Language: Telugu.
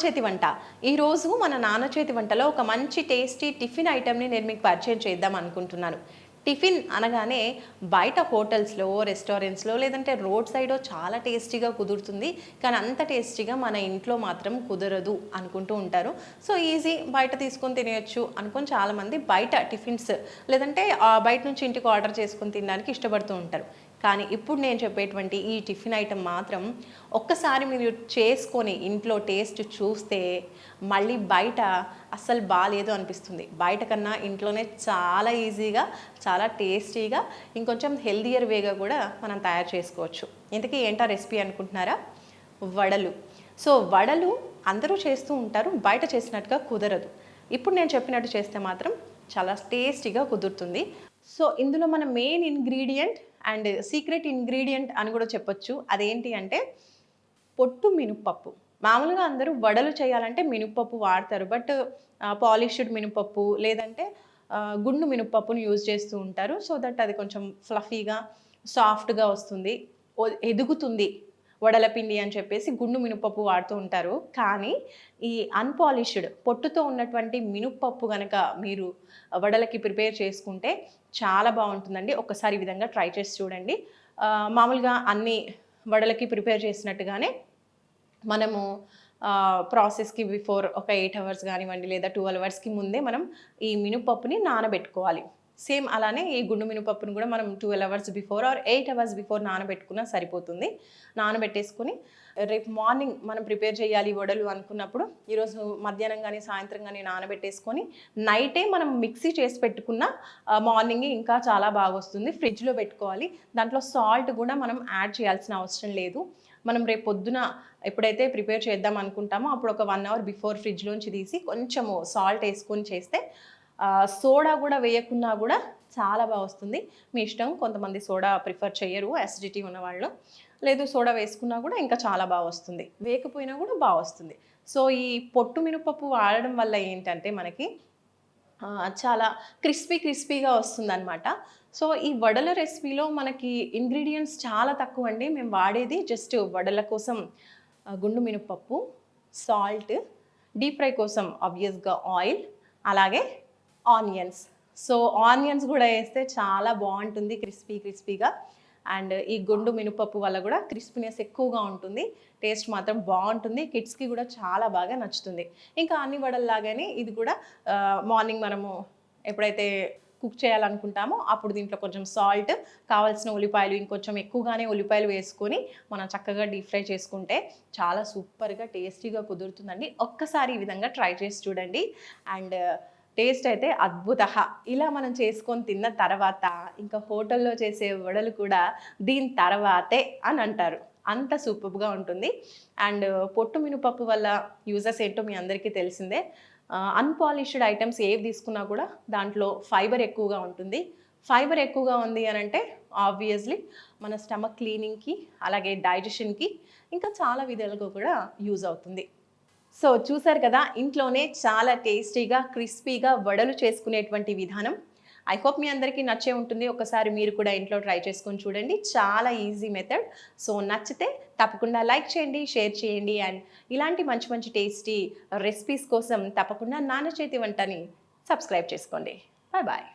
చేతి వంట ఈరోజు మన నాన్న చేతి వంటలో ఒక మంచి టేస్టీ టిఫిన్ ఐటెంని నేను మీకు పరిచయం చేద్దాం అనుకుంటున్నాను. టిఫిన్ అనగానే బయట హోటల్స్లో రెస్టారెంట్స్లో లేదంటే రోడ్ సైడో చాలా టేస్టీగా కుదురుతుంది. కానీ అంత టేస్టీగా మన ఇంట్లో మాత్రం కుదరదు అనుకుంటూ ఉంటారు. సో ఈజీ బయట తీసుకొని తినేయచ్చు అనుకొని చాలామంది బయట టిఫిన్స్ లేదంటే బయట నుంచి ఇంటికి ఆర్డర్ చేసుకొని తినడానికి ఇష్టపడుతూ ఉంటారు. కానీ ఇప్పుడు నేను చెప్పేటువంటి ఈ టిఫిన్ ఐటెం మాత్రం ఒక్కసారి మీరు చేసుకొని ఇంట్లో టేస్ట్ చూస్తే మళ్ళీ బయట అస్సలు బాగాలేదు అనిపిస్తుంది. బయట కన్నా ఇంట్లోనే చాలా ఈజీగా చాలా టేస్టీగా ఇంకొంచెం హెల్దియర్ వేగా కూడా మనం తయారు చేసుకోవచ్చు. ఇంతకీ ఏంటా రెసిపీ అనుకుంటున్నారా? వడలు. సో వడలు అందరూ చేస్తూ ఉంటారు బయట చేసినట్టుగా కుదరదు. ఇప్పుడు నేను చెప్పినట్టు చేస్తే మాత్రం చాలా టేస్టీగా కుదురుతుంది. సో ఇందులో మన main ingredient and secret ingredient అని కూడా చెప్పొచ్చు. అదేంటి అంటే పొట్టు మినప్పప్పు. మామూలుగా అందరూ వడలు చేయాలంటే మినుపప్పు వాడతారు. బట్ పాలిష్డ్ మినపప్పు లేదంటే గుండు మినప్పప్పును యూజ్ చేస్తూ ఉంటారు. సో దట్ అది కొంచెం ఫ్లఫీగా సాఫ్ట్గా వస్తుంది ఎదుగుతుంది. వడల పిండి అని చెప్పేసి గుండు మినపప్పు వాడుతూ ఉంటారు. కానీ ఈ అన్పాలిష్డ్ పొట్టుతో ఉన్నటువంటి మినప్పప్పు కనుక మీరు వడలకి ప్రిపేర్ చేసుకుంటే చాలా బాగుంటుందండి. ఒక్కసారి ఈ విధంగా ట్రై చేసి చూడండి. మామూలుగా అన్ని వడలకి ప్రిపేర్ చేసినట్టుగానే మనము ప్రాసెస్కి బిఫోర్ ఒక ఎయిట్ అవర్స్ కానివ్వండి లేదా ట్వెల్వ్ అవర్స్కి ముందే మనం ఈ మినపప్పుని నానబెట్టుకోవాలి. సేమ్ అలానే ఈ గుండు మినపప్పును కూడా మనం twelve hours before or eight hours before నానబెట్టుకున్నా సరిపోతుంది. నానబెట్టేసుకుని రేపు మార్నింగ్ మనం ప్రిపేర్ చేయాలి వడలు అనుకున్నప్పుడు ఈరోజు మధ్యాహ్నం కానీ సాయంత్రం కానీ నానబెట్టేసుకొని నైటే మనం మిక్సీ చేసి పెట్టుకున్న మార్నింగ్ ఇంకా చాలా బాగా వస్తుంది. ఫ్రిడ్జ్లో పెట్టుకోవాలి. దాంట్లో సాల్ట్ కూడా మనం యాడ్ చేయాల్సిన అవసరం లేదు. మనం రేపు పొద్దున ఎప్పుడైతే ప్రిపేర్ చేద్దాం అనుకుంటామో అప్పుడు ఒక వన్ అవర్ బిఫోర్ ఫ్రిడ్జ్లోంచి తీసి కొంచెము సాల్ట్ వేసుకొని చేస్తే సోడా కూడా వేయకున్నా కూడా చాలా బాగా వస్తుంది. మీ ఇష్టం కొంతమంది సోడా ప్రిఫర్ చేయరు అసిడిటీ ఉన్న వాళ్ళు. లేదు సోడా వేసుకున్నా కూడా ఇంకా చాలా బాగా వస్తుంది. వేయకపోయినా కూడా బాగా వస్తుంది. సో ఈ పొట్టు మినపప్పు వాడడం వల్ల ఏంటంటే మనకి చాలా క్రిస్పీ క్రిస్పీగా వస్తుందన్నమాట. సో ఈ వడల రెసిపీలో మనకి ఇంగ్రీడియంట్స్ చాలా తక్కువ అండి. మేము వాడేది జస్ట్ వడల కోసం గుండు మినపప్పు సాల్ట్ డీప్ ఫ్రై కోసం ఆబ్వియస్గా ఆయిల్ అలాగే ఆనియన్స్. సో ఆనియన్స్ కూడా వేస్తే చాలా బాగుంటుంది క్రిస్పీ క్రిస్పీగా. అండ్ ఈ గుండు మినపప్పు వల్ల కూడా క్రిస్పీనెస్ ఎక్కువగా ఉంటుంది. టేస్ట్ మాత్రం బాగుంటుంది. కిడ్స్కి కూడా చాలా బాగా నచ్చుతుంది. ఇంకా అన్ని వడల్లాగానే ఇది కూడా మార్నింగ్ మనము ఎప్పుడైతే కుక్ చేయాలనుకుంటామో అప్పుడు దీంట్లో కొంచెం సాల్ట్ కావాల్సిన ఉల్లిపాయలు ఇంకొంచెం ఎక్కువగానే ఉల్లిపాయలు వేసుకొని మనం చక్కగా డీప్ ఫ్రై చేసుకుంటే చాలా సూపర్గా టేస్టీగా కుదురుతుందండి. ఒక్కసారి ఈ విధంగా ట్రై చేసి చూడండి. అండ్ టేస్ట్ అయితే అద్భుత ఇలా మనం చేసుకొని తిన్న తర్వాత ఇంకా హోటల్లో చేసే వడలు కూడా దీని తర్వాతే అని అంటారు. అంత సూపర్గా ఉంటుంది. అండ్ పొట్టు మినపప్పు వల్ల యూజెస్ ఏంటో మీ అందరికీ తెలిసిందే. అన్పాలిష్డ్ ఐటమ్స్ ఏవి తీసుకున్నా కూడా దాంట్లో ఫైబర్ ఎక్కువగా ఉంటుంది. ఫైబర్ ఎక్కువగా ఉంది అని అంటే ఆబ్వియస్లీ మన స్టమక్ క్లీనింగ్కి అలాగే డైజెషన్కి ఇంకా చాలా విధాలుగా కూడా యూజ్ అవుతుంది. సో చూసారు కదా ఇంట్లోనే చాలా టేస్టీగా క్రిస్పీగా వడలు చేసుకునేటువంటి విధానం. ఐ హోప్ మీ అందరికీ నచ్చే ఉంటుంది. ఒకసారి మీరు కూడా ఇంట్లో ట్రై చేసుకొని చూడండి. చాలా ఈజీ మెథడ్. సో నచ్చితే తప్పకుండా లైక్ చేయండి షేర్ చేయండి అండ్ ఇలాంటి మంచి మంచి టేస్టీ రెసిపీస్ కోసం తప్పకుండా నాన్న చేతి వంటని సబ్స్క్రైబ్ చేసుకోండి. Bye bye